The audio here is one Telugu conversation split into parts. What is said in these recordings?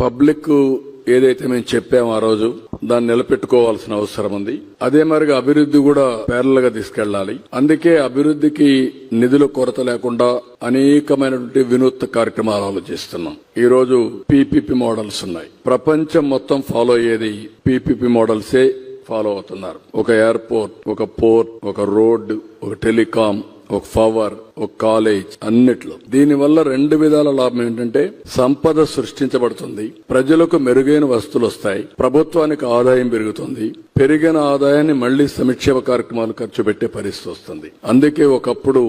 పబ్లిక్ ఏదైతే మేము చెప్పామో ఆ రోజు దాన్ని నిలబెట్టుకోవాల్సిన అవసరం ఉంది. అదే మరిగా అభివృద్ధి కూడా పేర్ల గా తీసుకెళ్ళాలి అందుకే అభివృద్ధికి నిధుల కొరత లేకుండా అనేకమైనటువంటి వినూత్న కార్యక్రమాలు ఆలోచిస్తున్నాం. ఈ రోజు పీపీపీ మోడల్స్ ఉన్నాయి. ప్రపంచం మొత్తం ఫాలో అయ్యేది పీపీపీ మోడల్సే ఫాలో అవుతున్నారు. ఒక ఎయిర్పోర్ట్ ఒక పోర్ట్ ఒక రోడ్డు ఒక టెలికాం ఒక పవర్ ఒక కాలేజ్ అన్నిట్లో. దీనివల్ల రెండు విధాల లాభం ఏంటంటే సంపద సృష్టించబడుతుంది ప్రజలకు మెరుగైన వస్తువులు వస్తాయి ప్రభుత్వానికి ఆదాయం పెరుగుతుంది పెరిగిన ఆదాయాన్ని మళ్ళీ సంక్షేమ కార్యక్రమాలు ఖర్చు పెట్టే పరిస్థితి వస్తుంది. అందుకే ఒకప్పుడు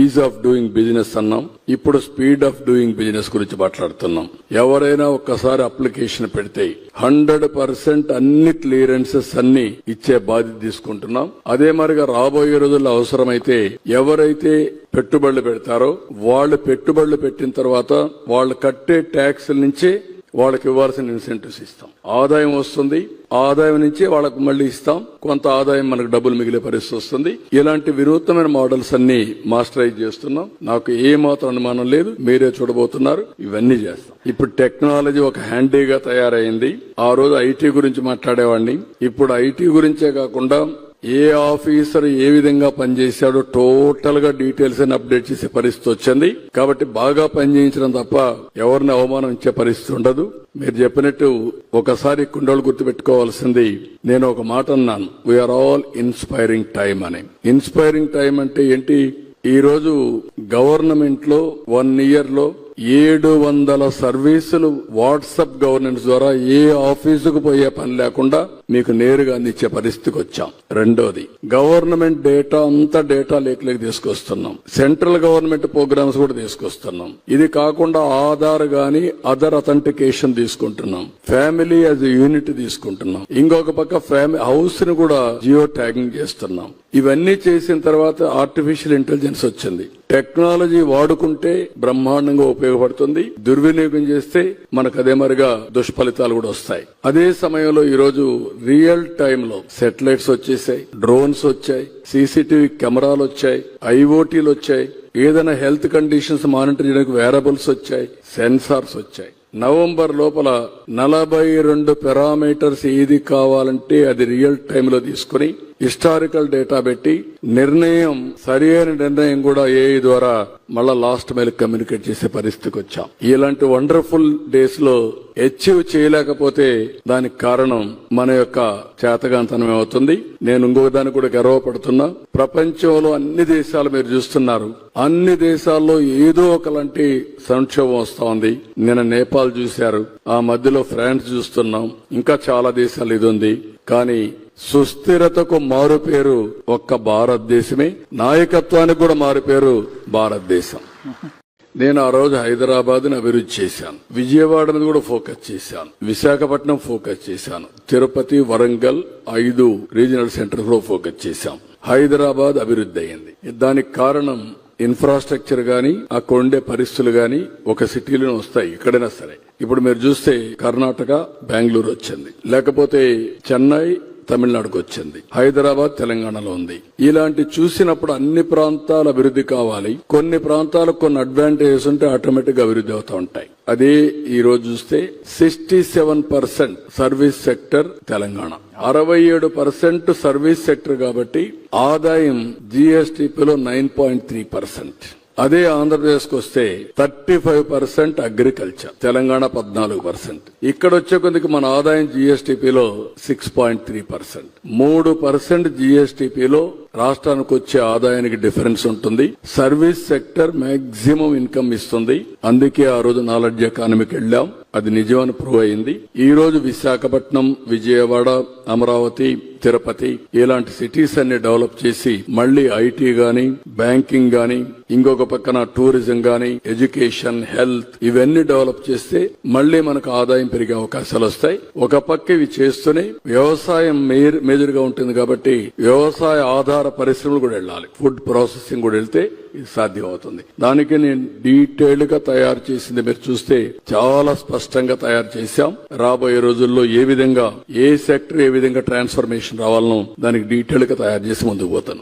ఈజ్ ఆఫ్ డూయింగ్ బిజినెస్ అన్నాం ఇప్పుడు స్పీడ్ ఆఫ్ డూయింగ్ బిజినెస్ గురించి మాట్లాడుతున్నాం. ఎవరైనా ఒక్కసారి అప్లికేషన్ పెడితే హండ్రెడ్ పర్సెంట్ అన్ని క్లియరెన్సెస్ అన్ని ఇచ్చే బాధ్యత తీసుకుంటున్నాం. అదే మరిగా రాబోయే రోజుల్లో అవసరమైతే ఎవరైతే పెట్టుబడులు పెడతారో వాళ్ళు పెట్టుబడులు పెట్టిన తర్వాత వాళ్ళు కట్టే ట్యాక్స్ల నుంచే వాళ్ళకి ఇవ్వాల్సిన ఇన్సెంటివ్స్ ఇస్తాం. ఆదాయం వస్తుంది ఆదాయం నుంచి వాళ్ళకు మళ్ళీ ఇస్తాం. కొంత ఆదాయం మనకు డబ్బులు మిగిలే పరిస్థితి వస్తుంది. ఇలాంటి వినూత్నమైన మోడల్స్ అన్ని మాస్టరైజ్ చేస్తున్నాం. నాకు ఏ మాత్రం అనుమానం లేదు మీరే చూడబోతున్నారు. ఇవన్నీ చేస్తాం. ఇప్పుడు టెక్నాలజీ ఒక హ్యాండీగా తయారైంది. ఆ రోజు ఐటీ గురించి మాట్లాడేవాడిని. ఇప్పుడు ఐటీ గురించే కాకుండా ఏ ఆఫీసర్ ఏ విధంగా పనిచేశాడో టోటల్గా డీటెయిల్స్ అని అప్డేట్ చేసే పరిస్థితి వచ్చింది. కాబట్టి బాగా పనిచేయించడం తప్ప ఎవరిని అవమానం ఇచ్చే పరిస్థితి ఉండదు. మీరు చెప్పినట్టు ఒకసారి కుండలు గుర్తుపెట్టుకోవాల్సింది నేను ఒక మాట అన్నాను. We are all inspiring time అని. ఇన్స్పైరింగ్ టైం అంటే ఏంటి? ఈ రోజు గవర్నమెంట్లో వన్ ఇయర్లో ఏడు వందల సర్వీసులు వాట్సాప్ గవర్నెన్స్ ద్వారా ఏ ఆఫీసుకు పోయే పని లేకుండా మీకు నేరుగా అందించే పరిస్థితికి వచ్చాం. రెండోది గవర్నమెంట్ డేటా అంతా డేటా లేకలేక తీసుకొస్తున్నాం. సెంట్రల్ గవర్నమెంట్ ప్రోగ్రామ్స్ కూడా తీసుకొస్తున్నాం. ఇది కాకుండా ఆధార్ గాని అదర్ అథెంటికేషన్ తీసుకుంటున్నాం. ఫ్యామిలీ యాజ్ యూనిట్ తీసుకుంటున్నాం. ఇంకొక పక్క ఫ్యామిలీ హౌస్ని కూడా జియో ట్యాగింగ్ చేస్తున్నాం. ఇవన్నీ చేసిన తర్వాత ఆర్టిఫిషియల్ ఇంటెలిజెన్స్ వచ్చింది. టెక్నాలజీ వాడుకుంటే బ్రహ్మాండంగా ఉపయోగపడుతుంది. దుర్వినియోగం చేస్తే మనకు అదే మరిగా దుష్ఫలితాలు కూడా వస్తాయి. అదే సమయంలో ఈరోజు రియల్ టైమ్లో సెటిలైట్స్ వచ్చేసాయి డ్రోన్స్ వచ్చాయి సీసీటీవీ కెమెరాలు వచ్చాయి ఐఓటీలు వచ్చాయి. ఏదైనా హెల్త్ కండిషన్స్ మానిటర్ చేయడానికి వేరబుల్స్ వచ్చాయి సెన్సార్స్ వచ్చాయి. నవంబర్ లోపల నలభై రెండు పెరామీటర్స్ ఏది కావాలంటే అది రియల్ టైమ్లో తీసుకుని హిస్టారికల్ డేటా పెట్టి నిర్ణయం సరి అయిన నిర్ణయం కూడా ఏఐ ద్వారా మళ్ళా లాస్ట్ మైల్ కమ్యూనికేట్ చేసే పరిస్థితికి వచ్చాం. ఇలాంటి వండర్ఫుల్ డేస్లో అచీవ్ చేయలేకపోతే దానికి కారణం మన యొక్క చేతగాంతనం అవుతుంది నేను ఇంకొక దాన్ని కూడా గర్వపడుతున్నా. ప్రపంచంలో అన్ని దేశాలు మీరు చూస్తున్నారు. అన్ని దేశాల్లో ఏదో ఒకలాంటి సంక్షోభం వస్తా ఉంది. నిన్న నేపాల్ చూశారు. ఆ మధ్యలో ఫ్రాన్స్ చూస్తున్నాం. ఇంకా చాలా దేశాలు ఇది ఉంది. కానీ సుస్థిరతకు మారుపేరు ఒక్క భారతదేశమే నాయకత్వానికి కూడా మారుపేరు భారతదేశం. నేను ఆ రోజు హైదరాబాద్ని అభివృద్ధి చేశాను. విజయవాడని కూడా ఫోకస్ చేశాను. విశాఖపట్నం ఫోకస్ చేశాను. తిరుపతి వరంగల్ ఐదు రీజనల్ సెంటర్స్లో ఫోకస్ చేశాం. హైదరాబాద్ అభివృద్ధి అయింది. దానికి కారణం ఇన్ఫ్రాస్ట్రక్చర్ గాని అక్కడ ఉండే పరిస్థితులు గాని ఒక సిటీలోనే వస్తాయి. ఎక్కడైనా సరే. ఇప్పుడు మీరు చూస్తే కర్ణాటక బెంగళూరు వచ్చింది. లేకపోతే చెన్నై తమిళనాడుకు వచ్చింది. హైదరాబాద్ తెలంగాణలో ఉంది. ఇలాంటి చూసినప్పుడు అన్ని ప్రాంతాల అభివృద్ధి కావాలి. కొన్ని ప్రాంతాలకు కొన్ని అడ్వాంటేజెస్ ఉంటే ఆటోమేటిక్గా అభివృద్ధి అవుతూ ఉంటాయి. అదే ఈ రోజు చూస్తే sixty seven percent service sector Telangana. అరవై ఏడు పర్సెంట్ సర్వీస్ సెక్టర్ కాబట్టి ఆదాయం జీఎస్టీపీలో నైన్ పాయింట్ త్రీ పర్సెంట్ అదే ఆంధ్రప్రదేశ్కి వస్తే thirty five percent agriculture Telangana పద్నాలుగు పర్సెంట్. ఇక్కడ వచ్చే కొద్దికి మన ఆదాయం జీఎస్టీపీలో సిక్స్ పాయింట్ త్రీ పర్సెంట్. మూడు పర్సెంట్ జీఎస్టీపీలో రాష్ట్రానికి వచ్చే ఆదాయానికి డిఫరెన్స్ ఉంటుంది. సర్వీస్ సెక్టర్ మాక్సిమం ఇన్కమ్ ఇస్తుంది. అందుకే ఆ రోజు నాలెడ్జ్ ఎకానమీకి వెళ్ళాం. అది నిజమని ప్రూవ్ అయింది. ఈ రోజు విశాఖపట్నం విజయవాడ అమరావతి తిరుపతి ఇలాంటి సిటీస్ అన్ని డెవలప్ చేసి మళ్ళీ ఐటీ గాని బ్యాంకింగ్ గాని ఇంకొక పక్కన టూరిజం గాని ఎడ్యుకేషన్ హెల్త్ ఇవన్నీ డెవలప్ చేస్తే మళ్ళీ మనకు ఆదాయం పెరిగే అవకాశాలు వస్తాయి. ఒక పక్క ఇవి చేస్తూనే వ్యవసాయం మేజర్గా ఉంటుంది కాబట్టి వ్యవసాయ ఆధార పరిశ్రమలు కూడా వెళ్ళాలి. ఫుడ్ ప్రాసెసింగ్ కూడా వెళ్తే సాధ్యమవుతుంది. సాధ్యం అవుతుంది దానికి నేను డీటెయిల్డ్గా తయారు చేసింది మీరు చూస్తే చాలా స్పష్టంగా తయారు చేశాం. రాబోయే రోజుల్లో ఏ విధంగా ఏ సెక్టర్ ఏ విధంగా ట్రాన్స్ఫర్మేషన్ రావాలనో దానికి డీటెయిల్గా తయారు చేసి ముందుకు పోతాను.